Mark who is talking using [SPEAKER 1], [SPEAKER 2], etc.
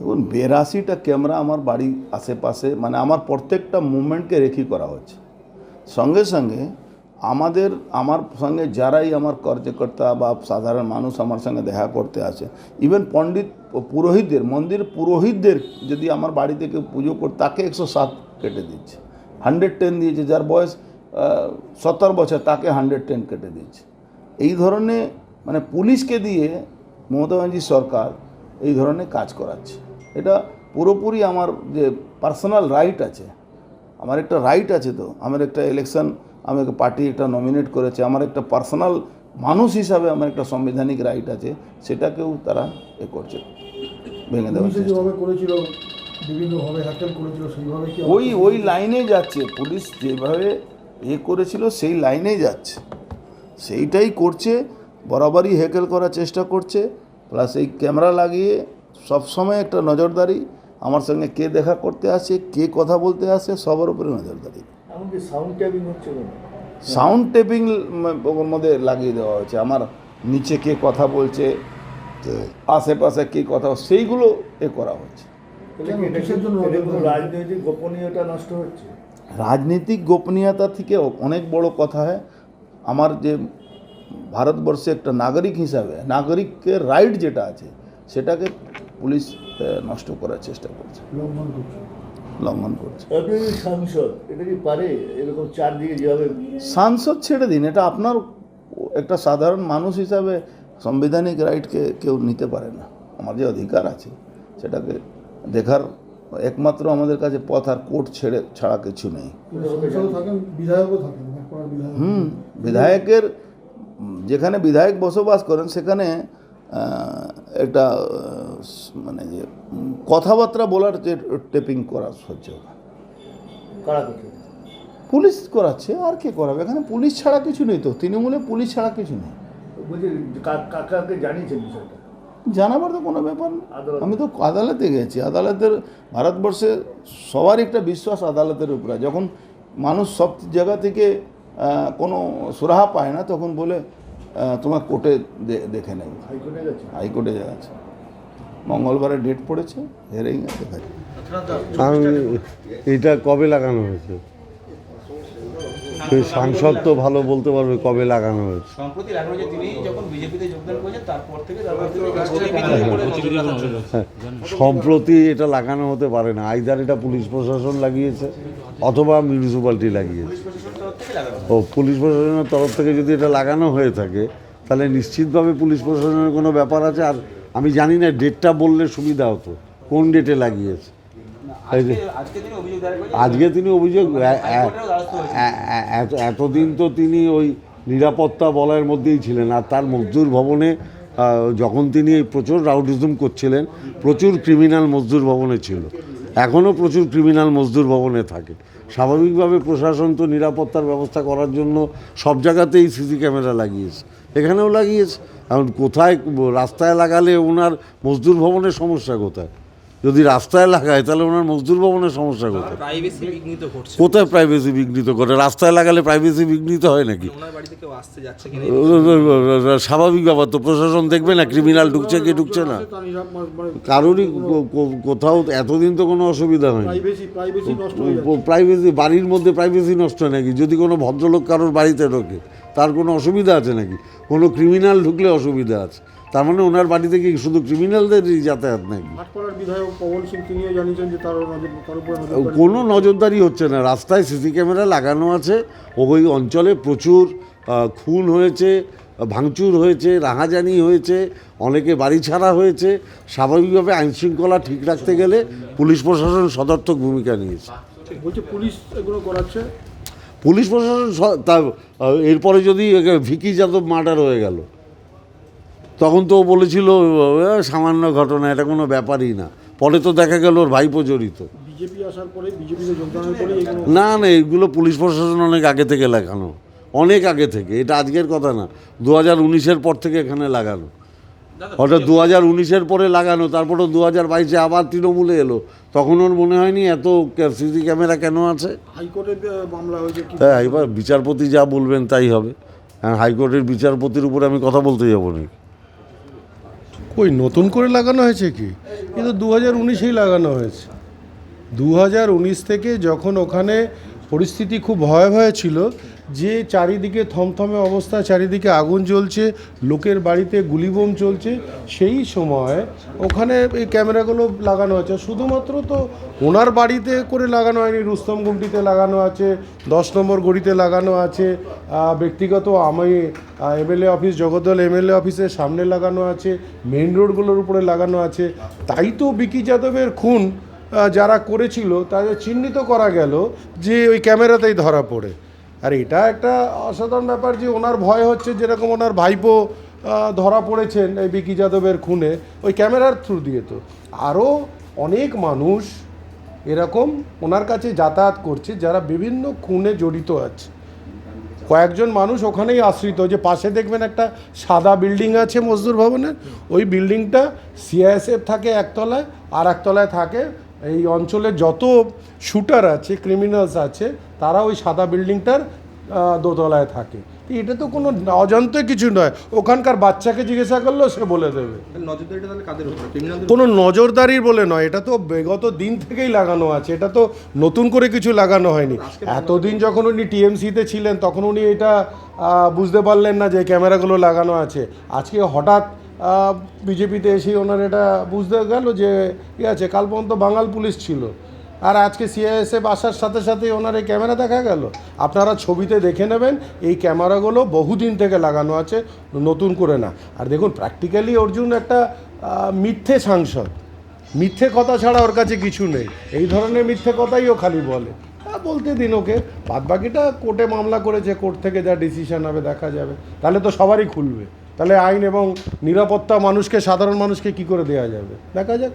[SPEAKER 1] দেখুন, বেরাশিটা ক্যামেরা আমার বাড়ির আশেপাশে মানে আমার প্রত্যেকটা মুভমেন্টকে রেখি করা হচ্ছে সঙ্গে সঙ্গে আমাদের, আমার সঙ্গে যারাই আমার কার্যকর্তা বা সাধারণ মানুষ আমার সঙ্গে দেখা করতে আসে ইভেন পণ্ডিত পুরোহিতদের, মন্দির পুরোহিতদের যদি আমার বাড়ি থেকে পুজো করে, তাকে একশো সাত কেটে দিচ্ছে। হান্ড্রেড টেন দিয়েছে, যার বয়স সত্তর বছর, তাকে হান্ড্রেড টেন কেটে দিচ্ছে। এই ধরনের মানে পুলিশকে দিয়ে মমতা ব্যানার্জি সরকার এই ধরনের কাজ করাচ্ছে। এটা পুরোপুরি আমার যে পার্সোনাল রাইট আছে আমার একটা রাইট আছে তো আমার একটা ইলেকশন আমাকে পার্টি একটা নমিনেট করেছে আমার একটা পার্সোনাল মানুষ হিসাবে আমার একটা সাংবিধানিক রাইট আছে সেটাকেও তারা এ করছে ভেঙে চেষ্টা।
[SPEAKER 2] যেভাবে করেছিল বিভিন্নভাবে হ্যাকেল করেছিল সেইভাবে
[SPEAKER 1] ওই ওই লাইনে যাচ্ছে পুলিশ যেভাবে এ করেছিল সেই লাইনেই যাচ্ছে। সেইটাই করছে বরাবরই হেকেল করার চেষ্টা করছে প্লাস এই ক্যামেরা লাগিয়ে সবসময় একটা নজরদারি। আমার সঙ্গে কে দেখা করতে আসে কে কথা বলতে আসে সবার উপরে নজরদারি।
[SPEAKER 2] সাউন্ড হচ্ছে
[SPEAKER 1] সাউন্ড টেপিং ওর মধ্যে লাগিয়ে দেওয়া হয়েছে। আমার নিচে কে কথা বলছে আশেপাশে কে কথা সেইগুলো এ করা হচ্ছে।
[SPEAKER 3] গোপনীয়তা নষ্ট হচ্ছে?
[SPEAKER 1] রাজনীতিক গোপনীয়তা থেকে অনেক বড় কথা হয়। আমার যে ভারতবর্ষে একটা নাগরিক হিসাবে নাগরিকের রাইট যেটা আছে সেটাকে পুলিশ নষ্ট করার চেষ্টা করছে।
[SPEAKER 2] লঙ্ঘন করছে।
[SPEAKER 1] লঙ্ঘন করছে।
[SPEAKER 3] সাংসদ এটা কি পারে? এরকম চারদিকে যেভাবে
[SPEAKER 1] সাংসদ ছেড়ে দিন এটা আপনার একটা সাধারণ মানুষ হিসাবে সাংবিধানিক রাইটকে কেউ নিতে পারে না। আমার যে অধিকার আছে সেটাকে দেখার একমাত্র আমাদের কাছে পথ আর কোর্ট ছেড়ে ছাড়া কিছু নেই। হুম বিধায়কের যেখানে বিধায়ক বসবাস করেন সেখানে একটা মানে যে কথাবার্তা বলার যে টেপিং করা হচ্ছে। পুলিশ করাচ্ছে আর কে করাবে? এখানে পুলিশ ছাড়া কিছু নেই তো তৃণমূলে পুলিশ ছাড়া কিছু নেই।
[SPEAKER 3] কাকাকে জানিয়েছেন বিষয়টা?
[SPEAKER 1] জানাবার তো কোনো ব্যাপার না। আমি তো আদালতে গেছি। আদালতের ভারতবর্ষে সবার একটা বিশ্বাস আদালতের উপরে যখন মানুষ সব জায়গা থেকে কোনো সুরাহা পায় না তখন বলে তোমার কোর্টে দেখে নেব।
[SPEAKER 3] হাইকোর্টে
[SPEAKER 1] যাচ্ছে। মঙ্গলবারে ডেট পড়েছে হেরেই দেখা
[SPEAKER 4] এটা কবে লাগানো হয়েছে? সেই সাংসদ তো ভালো বলতে পারবে কবে লাগানো হয়েছে।
[SPEAKER 5] সম্প্রতি লাগানো তিনি যখন বিজেপিতে যোগদান করেছেন তারপর থেকে
[SPEAKER 4] সম্প্রতি এটা লাগানো হতে পারে না। আইদার এটা পুলিশ প্রশাসন লাগিয়েছে অথবা মিউনিসিপ্যালিটি লাগিয়েছে। ও পুলিশ প্রশাসনের তরফ থেকে যদি এটা লাগানো হয়ে থাকে তাহলে নিশ্চিতভাবে পুলিশ প্রশাসনের কোনো ব্যাপার আছে? আর আমি জানি না ডেটটা বললে সুবিধা হতো। কোন ডেটে লাগিয়েছে?
[SPEAKER 5] আজকে তিনি অভিযোগ
[SPEAKER 4] এতদিন তো তিনি ওই নিরাপত্তা বলয়ের মধ্যেই ছিলেন। আর তার মজদুর ভবনে যখন তিনি প্রচুর রাউডিজম করছিলেন প্রচুর ক্রিমিনাল মজদুর ভবনে ছিল। এখনও প্রচুর ক্রিমিনাল মজদুর ভবনে থাকে। স্বাভাবিকভাবে প্রশাসন তো নিরাপত্তার ব্যবস্থা করার জন্য সব জায়গাতেই সিসি ক্যামেরা লাগিয়েছে। এখানেও লাগিয়েছে। এখন কোথায় রাস্তায় লাগালে ওনার মজদুর ভবনের সমস্যা কোথায়? যদি রাস্তায় লাগায় তাহলে ওনার মজদুর ভবনের সমস্যা কোথায়?
[SPEAKER 6] প্রাইভেসি বিঘ্নিত ঘটছে।
[SPEAKER 4] কোথায় প্রাইভেসি বিঘ্নিত করে রাস্তায় লাগালে প্রাইভেসি বিঘ্নিত হয় নাকি?
[SPEAKER 6] ওনার বাড়িতে কেউ আসতে যাচ্ছে কিনা
[SPEAKER 4] স্বাভাবিক ব্যাপার তো প্রশাসন দেখবে না ক্রিমিনাল ঢুকছে কি ঢুকছে না?
[SPEAKER 2] মানে
[SPEAKER 4] কারোরই কোথাও এতদিন তো কোনো অসুবিধা হয়নি।
[SPEAKER 2] প্রাইভেসি প্রাইভেসি নষ্ট হয়ে যাচ্ছে।
[SPEAKER 4] প্রাইভেসি বাড়ির মধ্যে প্রাইভেসি নষ্ট হয় নাকি? যদি কোনো ভদ্রলোক কারোর বাড়িতে ঢোকে তার কোনো অসুবিধা আছে নাকি? কোনো ক্রিমিনাল ঢুকলে অসুবিধা আছে। তার মানে ওনার বাড়িতে কি শুধু ক্রিমিনালদেরই যাতায়াত নাকি
[SPEAKER 2] বিধায়ক পবন সিং তিনিও জানিয়েছেন যে তার নজর তার উপরে নজরদারি
[SPEAKER 4] কোনো নজরদারি হচ্ছে না। রাস্তায় সিসি ক্যামেরা লাগানো আছে। ওই অঞ্চলে প্রচুর খুন হয়েছে ভাঙচুর হয়েছে রাহাজানি হয়েছে অনেকে বাড়ি ছাড়া হয়েছে। স্বাভাবিকভাবে আইন শৃঙ্খলা ঠিক রাখতে গেলে পুলিশ প্রশাসন সদর্থক ভূমিকা নিয়েছে।
[SPEAKER 2] বলছে পুলিশ এগুলো করাচ্ছে?
[SPEAKER 4] পুলিশ প্রশাসন স- তা আহ, এরপরে যদি ভিকি যাদব মার্ডার হয়ে গেল তখন তো ও বলেছিল "এ, সামান্য ঘটনা এটা কোনো ব্যাপারই না। পরে তো দেখা গেল ওর ভাইপো জড়িত। না না এগুলো পুলিশ প্রশাসন অনেক আগে থেকে লাগানো। অনেক আগে থেকে এটা আজকের কথা না। দু হাজার উনিশের পর থেকে এখানে লাগানো। হঠাৎ দু হাজার উনিশের পরে লাগানো তারপরে দু হাজার বাইশে আবার তৃণমূলে এলো। তখন ওর মনে হয়নি এত সিসি ক্যামেরা কেন আছে? হ্যাঁ এবার বিচারপতি যা বলবেন তাই হবে। হ্যাঁ হাইকোর্টের বিচারপতির উপরে আমি কথা বলতে যাব নাকি?
[SPEAKER 7] কই, নতুন করে লাগানো হয়েছে কি? কিন্তু দু হাজার উনিশেই লাগানো হয়েছে। দু হাজার উনিশ থেকে যখন ওখানে পরিস্থিতি খুব ভয়ে ভয়ে ছিল যে চারিদিকে থমথমে অবস্থা, চারিদিকে আগুন জ্বলছে, লোকের বাড়িতে গুলিবোম চলছে। সেই সময় ওখানে এই ক্যামেরাগুলো লাগানো আছে। শুধুমাত্র তো ওনার বাড়িতে করে লাগানো হয়নি, রুস্তম গুমটিতে লাগানো আছে, দশ নম্বর গড়িতে লাগানো আছে ব্যক্তিগত আমি এমএলএ অফিস, জগদ্দল এমএলএ অফিসের সামনে লাগানো আছে, মেইন রোডগুলোর উপরে লাগানো আছে। তাই তো বিকি যাদবের খুন যারা করেছিল, তাদের চিহ্নিত করা গেল যে ওই ক্যামেরাতেই ধরা পড়ে। আর এটা একটা অসাধারণ ব্যাপার যে ওনার ভয় হচ্ছে যেরকম ওনার ভাইপো ধরা পড়েছেন এই বিকি যাদবের খুনে ওই ক্যামেরার থ্রু দিয়ে তো। আরও অনেক মানুষ এরকম ওনার কাছে যাতায়াত করছে যারা বিভিন্ন খুনে জড়িত আছে। কয়েকজন মানুষ ওখানেই আশ্রিত যে পাশে দেখবেন একটা সাদা বিল্ডিং আছে মজদুর ভবনের, ওই বিল্ডিংটা সিআইএসএফ থাকে একতলায় আর একতলায় থাকে এই অঞ্চলে যত শুটার আছে ক্রিমিনালস আছে তারা ওই সাদা বিল্ডিংটার দোতলায় থাকে। এটা তো কোনো অজান্ত কিছু নয়। ওখানকার বাচ্চাকে জিজ্ঞাসা করলেও সে বলে দেবে। কোনো নজরদারির বলে নয়। এটা তো বিগত দিন থেকেই লাগানো আছে। এটা তো নতুন করে কিছু লাগানো হয়নি। এতদিন যখন উনি টিএমসিতে ছিলেন তখন উনি এটা বুঝতে পারলেন না যে ক্যামেরাগুলো লাগানো আছে। আজকে হঠাৎ বিজেপিতে এসে ওনার এটা বুঝতে গেল যে ইয়ে আছে, কাল পর্যন্ত বাঙাল পুলিশ ছিল। আর আজকে সিআইএসএফ আসার সাথে সাথে ওনার এই ক্যামেরা দেখা গেল। আপনারা ছবিতে দেখে নেবেন, এই ক্যামেরাগুলো বহুদিন থেকে লাগানো আছে, নতুন করে না। আর দেখুন প্র্যাকটিক্যালি অর্জুন একটা মিথ্যে সাংসদ। মিথ্যে কথা ছাড়া ওর কাছে কিছু নেই। এই ধরনের মিথ্যে কথাই ও খালি বলে। বলতে দিন ওকে। বাদ বাকিটা কোর্টে মামলা করেছে, কোর্ট থেকে যা ডিসিশন হবে দেখা যাবে। তাহলে তো সবারই খুলবে। তাহলে আইন এবং নিরাপত্তা মানুষকে সাধারণ মানুষকে কি করে দেওয়া যাবে? দেখা যাক।